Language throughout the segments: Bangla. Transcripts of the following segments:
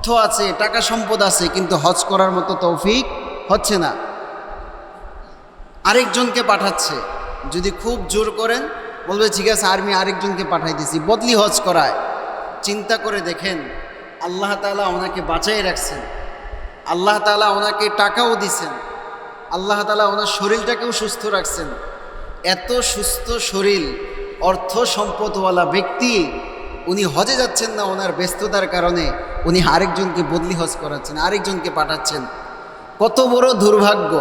অর্থ আছে, টাকা সম্পদ আছে, কিন্তু হজ করার মতো তৌফিক হচ্ছে না। আরেকজনকে পাঠাচ্ছে, যদি খুব জোর করেন, বলবে, ঠিক আছে, আর্মি, আরেকজনকে পাঠাই দিছি। বদলি হজ করায়। চিন্তা করে দেখেন, আল্লাহ তাআলা ওনাকে বাঁচাই রাখছেন। আল্লাহ তাআলা ওনাকে টাকাও দিছেন। আল্লাহ তাআলা ওনার শরীরটাকেও সুস্থ রাখছেন। এত সুস্থ শরীর, অর্থ সম্পদওয়ালা ব্যক্তি উনি হজে যাচ্ছেন না, ওনার ব্যস্ততার কারণে উনি আরেকজনকে বদলি হজ করাচ্ছেন, আরেকজনকে পাঠাচ্ছেন। কত বড় দুর্ভাগ্য।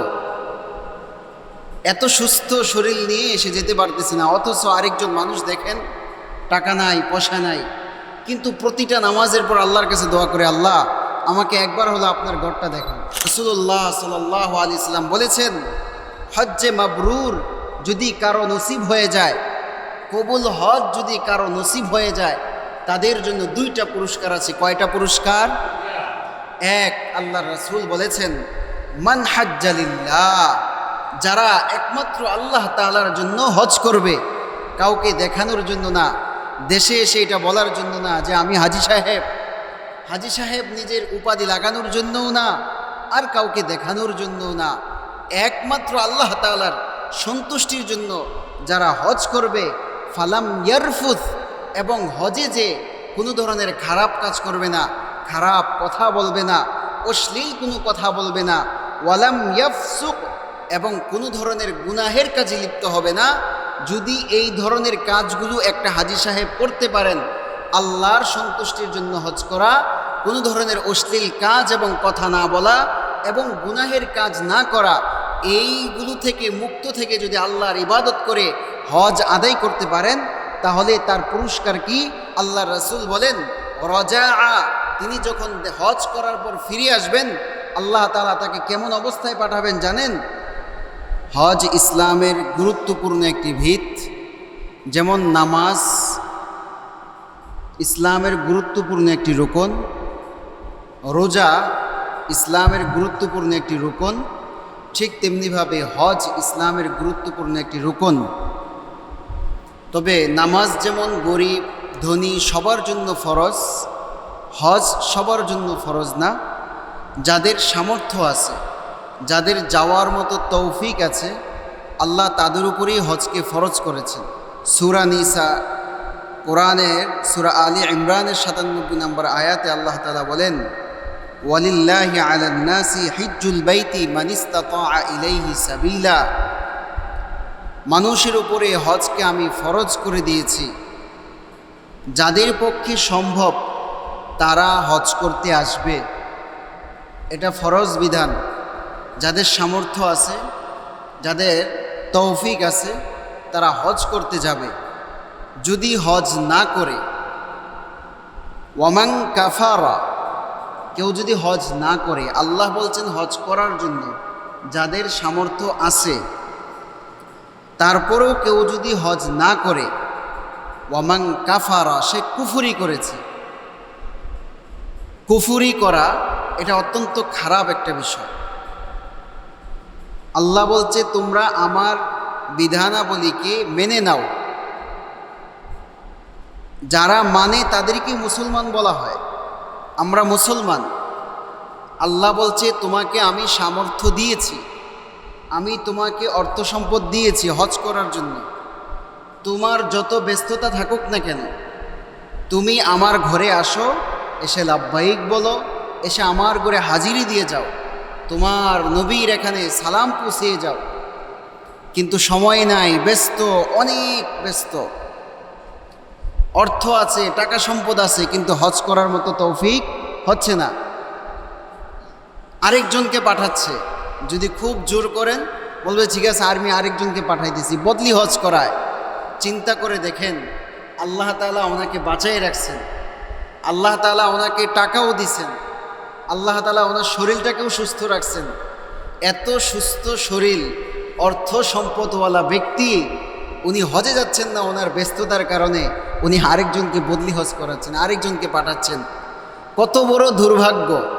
এত সুস্থ শরীর নিয়ে এসে যেতে পারতেছে না, অথচ আরেকজন মানুষ দেখেন, টাকা নাই, পয়সা নাই, কিন্তু প্রতিটা নামাজের পর আল্লাহর কাছে দোয়া করে, আল্লাহ, আমাকে একবার হলো আপনার ঘরটা দেখান। রসুল্লাহ সাল্লাহ আলি ইসলাম বলেছেন, হজ্জে মাবরুর যদি কারও নসিব হয়ে যায়, কবুল হজ যদি কারও নসিব হয়ে যায় তাদের জন্য দুইটা পুরস্কার আছে। কয়টা পুরস্কার? এক আল্লাহ রসুল বলেছেন, মান হাজ্জালিল্লাহ যারা একমাত্র আল্লাহ তাআলার জন্য হজ করবে, কাউকে দেখানোর জন্য না। দেশে এসে এটা বলার জন্য না যে আমি হাজি সাহেব। হাজি সাহেব নিজের উপাধি লাগানোর জন্যও না, আর কাউকে দেখানোর জন্যও না। একমাত্র আল্লাহ তাআলার সন্তুষ্টির জন্য যারা হজ করবে, ফালাম ইয়ারফুথ এবং হজে যে কোনো ধরনের খারাপ কাজ করবে না, খারাপ কথা বলবে না, অশ্লীল কোনো কথা বলবে না, ওয়ালাম ইয়াফসুক এবং কোনো ধরনের গুনাহের কাজে লিপ্ত হবে না, যদি এই ধরনের কাজগুলো একটা হাজি সাহেব করতে পারেন, আল্লাহর সন্তুষ্টির জন্য হজ করা, কোনো ধরনের অশ্লীল কাজ এবং কথা না বলা এবং গুনাহের কাজ না করা, এইগুলো থেকে মুক্ত থেকে যদি আল্লাহর ইবাদত করে হজ আদায় করতে পারেন তাহলে তার পুরস্কার কি? আল্লাহ রসুল বলেন রজা তিনি যখন হজ করার পর ফিরে আসবেন, আল্লাহ তালা তাকে কেমন অবস্থায় পাঠাবেন জানেন? হজ ইসলামের গুরুত্বপূর্ণ একটি ভিত, যেমন নামাজ, ইসলামের গুরুত্বপূর্ণ একটি রোকন, রোজা, ইসলামের গুরুত্বপূর্ণ একটি রোকন, ঠিক তেমনিভাবে হজ ইসলামের গুরুত্বপূর্ণ একটি রোকন। তবে নামাজ যেমন গরিব, ধনী, সবার জন্য ফরজ, হজ সবার জন্য ফরজ না। যাদের সামর্থ্য আছে, যাদের যাওয়ার মতো তৌফিক আছে, আল্লাহ তাদের উপরেই হজকে ফরজ করেছেন। সুরা নিসা কোরআনের সুরা আলী ইমরানের সাতানব্বই নম্বর আয়াতে আল্লাহ তালা বলেন, ওয়ালিল্লাহি আলান্নাসি হিজ্জুল বাইতি মানিস্তাতা ইলাইহি সাবিলা। মানুষের উপরে হজকে আমি ফরজ করে দিয়েছি। যাদের পক্ষে সম্ভব, তারা হজ করতে আসবে। এটা ফরজ বিধান। যাদের সামর্থ্য আছে, যাদের তৌফিক আছে, তারা হজ করতে যাবে। যদি হজ না করে ওয়ামাং কাফারা, কেউ যদি হজ না করে, আল্লাহ বলছেন হজ করার জন্য যাদের সামর্থ্য আছে তারপরেও কেউ যদি হজ না করে ওয়ামাং কাফারা, সে কুফুরি করেছে। কুফুরি করা, এটা অত্যন্ত খারাপ একটা বিষয়। আল্লাহ বলছে, তোমরা আমার বিধানাবলীকে মেনে নাও। যারা মানে তাদেরকে মুসলমান বলা হয়। আমরা মুসলমান। আল্লাহ বলছে, তোমাকে আমি সামর্থ্য দিয়েছি। আমি তোমাকে অর্থ সম্পদ দিয়েছি হজ করার জন্য। তোমার যত ব্যস্ততা থাকুক না কেন, তুমি আমার ঘরে আসো, এসে লাভবাহিক বলো, এসে আমার ঘরে হাজিরি দিয়ে যাও। তোমার নবীর এখানে সালাম পুষিয়ে যাও। কিন্তু সময় নাই, ব্যস্ত, অনেক ব্যস্ত। অর্থ আছে, টাকা সম্পদ আছে, কিন্তু হজ করার মতো তৌফিক হচ্ছে না। আরেকজনকে পাঠাচ্ছে। যদি খুব জোর করেন, বলবে, ঠিক আছে আর্মি আরেকজনকে পাঠাই দিছি। বদলি হজ করায়। চিন্তা করে দেখেন, আল্লাহ তালা ওনাকে বাঁচাই রাখছেন। আল্লাহ তালা ওনাকে টাকাও দিছেন। আল্লাহ তালা ওনার শরীরটাকেও সুস্থ রাখছেন। এত সুস্থ শরীর, অর্থ সম্পদওয়ালা ব্যক্তি, উনি হজে যাচ্ছেন না ওনার ব্যস্ততার কারণে উনি আরেকজনকে বদলি হজ করাচ্ছেন, আরেকজনকে পাঠাচ্ছেন। কত বড় দুর্ভাগ্য।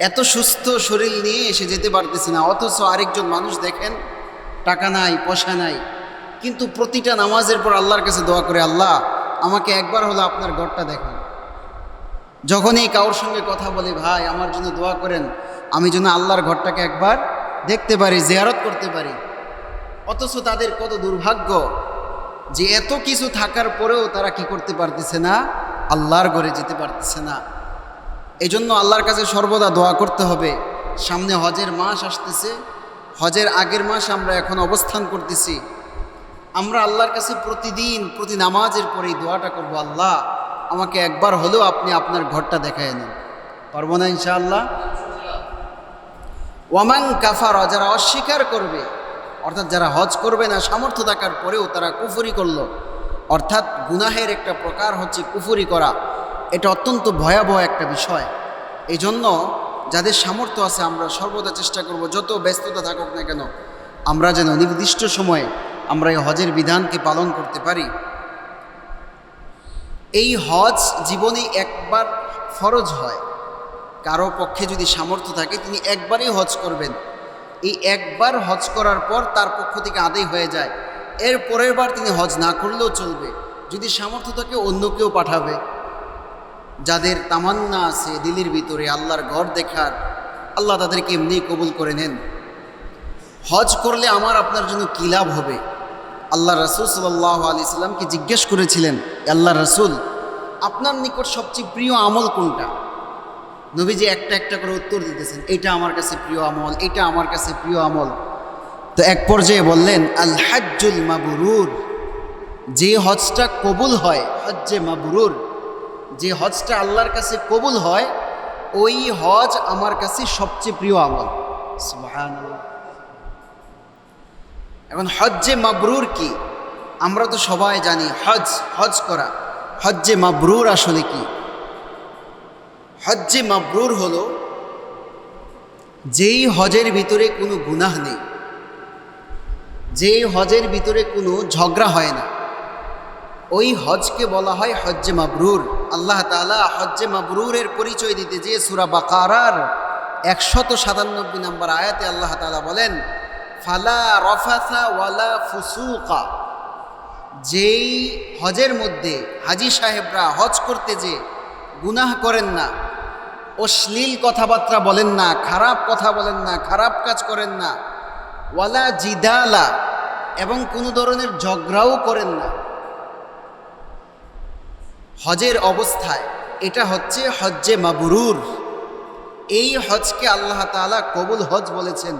এত সুস্থ শরীর নিয়ে এসে যেতে পারতেছে না। অথচ আরেকজন মানুষ দেখেন, টাকা নাই, পয়সা নাই, কিন্তু প্রতিটা নামাজের পর আল্লাহর কাছে দোয়া করে, আল্লাহ, আমাকে একবার হলো আপনার ঘরটা দেখান। যখনই কারোর সঙ্গে কথা বলি, ভাই, আমার জন্য দোয়া করেন, আমি যেন আল্লাহর ঘরটাকে একবার দেখতে পারি, জিয়ারত করতে পারি। অথচ তাদের কত দুর্ভাগ্য যে এত কিছু থাকার পরেও তারা কি করতে পারতেছে না? আল্লাহর ঘরে যেতে পারতেছে না। এই জন্য আল্লাহর কাছে সর্বদা দোয়া করতে হবে। সামনে হজের মাস আসতেছে। হজের আগের মাস আমরা এখন অবস্থান করতেছি। আমরা আল্লাহর কাছে প্রতিদিন, প্রতি নামাজের পরে এই দোয়াটা করব, আল্লাহ, আমাকে একবার হলেও আপনি আপনার ঘরটা দেখায় নেন। পারব না ইনশাআল্লাহ? ওয়ামাং কাফার, যারা অস্বীকার করবে, অর্থাৎ যারা হজ করবে না, সামর্থ্য থাকার পরেও তারা কুফুরি করল। অর্থাৎ গুনাহের একটা প্রকার হচ্ছে কুফুরি করা। এটা অত্যন্ত ভয়াবহ একটা বিষয়। এই জন্য যাদের সামর্থ্য আছে আমরা সর্বদা চেষ্টা করব, যত ব্যস্ততা থাকুক না কেন, আমরা যেন নির্দিষ্ট সময়ে আমরা এই হজের বিধানকে পালন করতে পারি। এই হজ জীবনে একবার ফরজ হয়। কারও পক্ষে যদি সামর্থ্য থাকে, তিনি একবারই হজ করবেন। এই একবার হজ করার পর তার পক্ষ থেকে আদায় হয়ে যায়। এর পরের বার তিনি হজ না করলেও চলবে। যদি সামর্থ্য থাকে, অন্য কেউ পাঠাবে। যাদের তামান্না আছে দিল্লির ভিতরে, আল্লাহর ঘর দেখার, আল্লাহ তাদেরকে এমনি কবুল করে নেন। হজ করলে আমার আপনার জন্য কী লাভ হবে? আল্লাহ রসুল সাল্লাহ আলি সাল্লামকে জিজ্ঞেস করেছিলেন আল্লাহ রসুল, আপনার নিকট সবচেয়ে প্রিয় আমল কোনটা? নবীজি একটা একটা করে উত্তর দিতেছেন এটা আমার কাছে প্রিয় আমল এটা আমার কাছে প্রিয় আমল। তো এক পর্যায়ে বললেন, আল হাজ্জুল মাবরুর, যে হজটা কবুল হয়, হজ্জে মাবরুর যে হজটা আল্লাহর কাছে কবুল হয়, ওই হজ আমার কাছে সবচেয়ে প্রিয় আমল। এখন হজ্জে মাবরুর কি? আমরা তো সবাই জানি হজ হজ করা। হজ্জে মাবরুর আসলে কি? হজ্জে মাবরুর হলো, যেই হজের ভিতরে কোনো গুনাহ নেই। যেই হজের ভিতরে কোনো ঝগড়া হয় না। ওই হজকে বলা হয় হজ্জে মাবরুর। আল্লাহ তালা হজ্জে মাবরুরের পরিচয় দিতে যে সুরা বাকারার একশত সাতানব্বই নম্বর আয়াতে আল্লাহ তালা বলেন, ফালা রফাসা ওয়ালা ফুসুকা। যেই হজের মধ্যে হাজি সাহেবরা হজ করতে যে গুনাহ করেন না, অশ্লীল কথাবার্তা বলেন না, খারাপ কথা বলেন না, খারাপ কাজ করেন না, ওয়ালা জিদালা এবং কোনো ধরনের ঝগড়াও করেন না। হজের অবস্থায়। এটা হচ্ছে হজ্জে মাবরুর। এই হজকে আল্লাহ তাআলা কবুল হজ বলেছেন।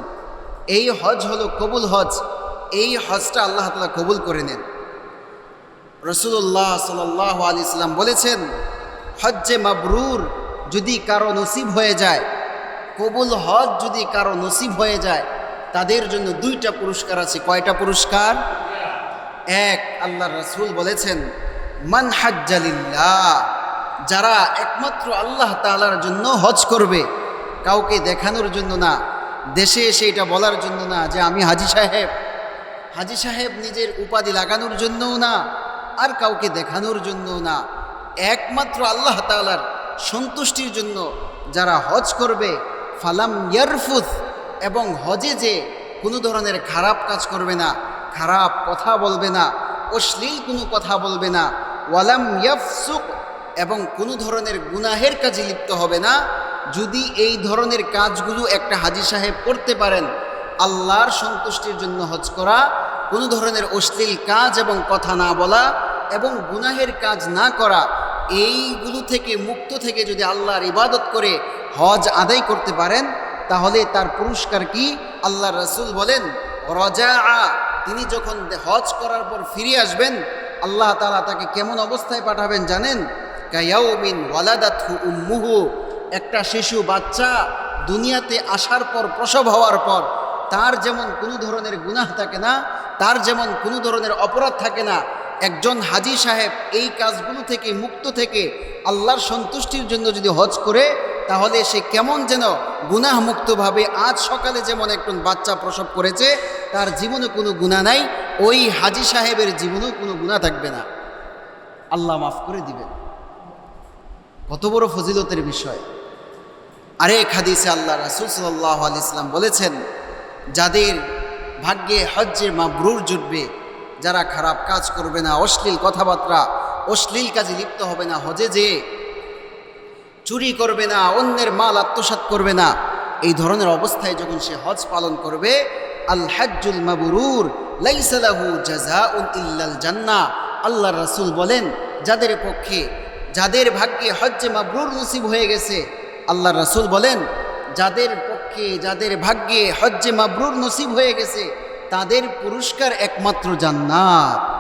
এই হজ হলো কবুল হজ। এই হজটা আল্লাহ তাআলা কবুল করে নেন। রসুল্লাহ সাল্লাহ আলি ইসলাম বলেছেন, হজ্জে মাবরুর যদি কারও নসিব হয়ে যায়, কবুল হজ যদি কারও নসিব হয়ে যায়, তাদের জন্য দুইটা পুরস্কার আছে। কয়টা পুরস্কার? এক আল্লাহ রসুল বলেছেন মান হাজ্জালিল্লাহ যারা একমাত্র আল্লাহ তাআলার জন্য হজ করবে, কাউকে দেখানোর জন্য না, দেশে এসে এটা বলার জন্য না যে আমি হাজি সাহেব। হাজি সাহেব নিজের উপাধি লাগানোর জন্যও না, আর কাউকে দেখানোর জন্যও না। একমাত্র আল্লাহ তাআলার সন্তুষ্টির জন্য যারা হজ করবে, ফালাম ইয়ারফুত এবং হজে যে কোনো ধরনের খারাপ কাজ করবে না, খারাপ কথা বলবে না, অশ্লীল কোনো কথা বলবে না ওয়ালাম ইয়াফসুক, এবং কোনো ধরনের গুনাহের কাজে লিপ্ত হবে না। যদি এই ধরনের কাজগুলো একটা হাজি সাহেব করতে পারেন, আল্লাহর সন্তুষ্টির জন্য হজ করা, কোনো ধরনের অশ্লীল কাজ এবং কথা না বলা, এবং গুনাহের কাজ না করা, এইগুলো থেকে মুক্ত থেকে যদি আল্লাহর ইবাদত করে হজ আদায় করতে পারেন, তাহলে তার পুরস্কার কি? আল্লাহ রসুল বলেন রজা তিনি যখন হজ করার পর ফিরে আসবেন আল্লাহ তালা তাকে কেমন অবস্থায় পাঠাবেন জানেন? কায়াউমিন ওয়ালাদাথু উম্মুহু। একটা শিশু বাচ্চা দুনিয়াতে আসার পর, প্রসব হওয়ার পর, তার যেমন কোনো ধরনের গুনাহ থাকে না, তার যেমন কোনো ধরনের অপরাধ থাকে না, একজন হাজি সাহেব এই কাজগুলো থেকে মুক্ত থেকে আল্লাহর সন্তুষ্টির জন্য যদি হজ করে, তাহলে সে কেমন যেন গুনাহ মুক্তভাবে আজ সকালে যেমন একজন বাচ্চা প্রসব করেছে, তার জীবনে কোনো গুণা নাই ওই হাজি সাহেবের জীবনেও কোনো গুণা থাকবে না। আল্লাহ মাফ করে দিবেন। কত বড় ফজিলতের বিষয়। আরেক হাদিসে আল্লাহ রাসুল সাল্লাহ ইসলাম বলেছেন, যাদের ভাগ্যে হজ্জে মাবরুর জুটবে, যারা খারাপ কাজ করবে না, অশ্লীল কথাবার্তা, অশ্লীল কাজে লিপ্ত হবে না হজে যে চুরি করবে না, অন্যের মাল আত্মসাৎ করবে না, এই ধরনের অবস্থায় যখন সে হজ পালন করবে আল হাজ্জুল মাবরুর লাইসালাহু ইল্লাল জান্না আল্লাহ রাসুল বলেন, যাদের পক্ষে, যাদের ভাগ্যে হজ্জে মাবরুর নসিব হয়ে গেছে, আল্লাহ রাসুল বলেন, যাদের পক্ষে, যাদের ভাগ্যে হজ্জে মাবরুর নসিব হয়ে গেছে, তাদের পুরস্কার একমাত্র জান্নাত।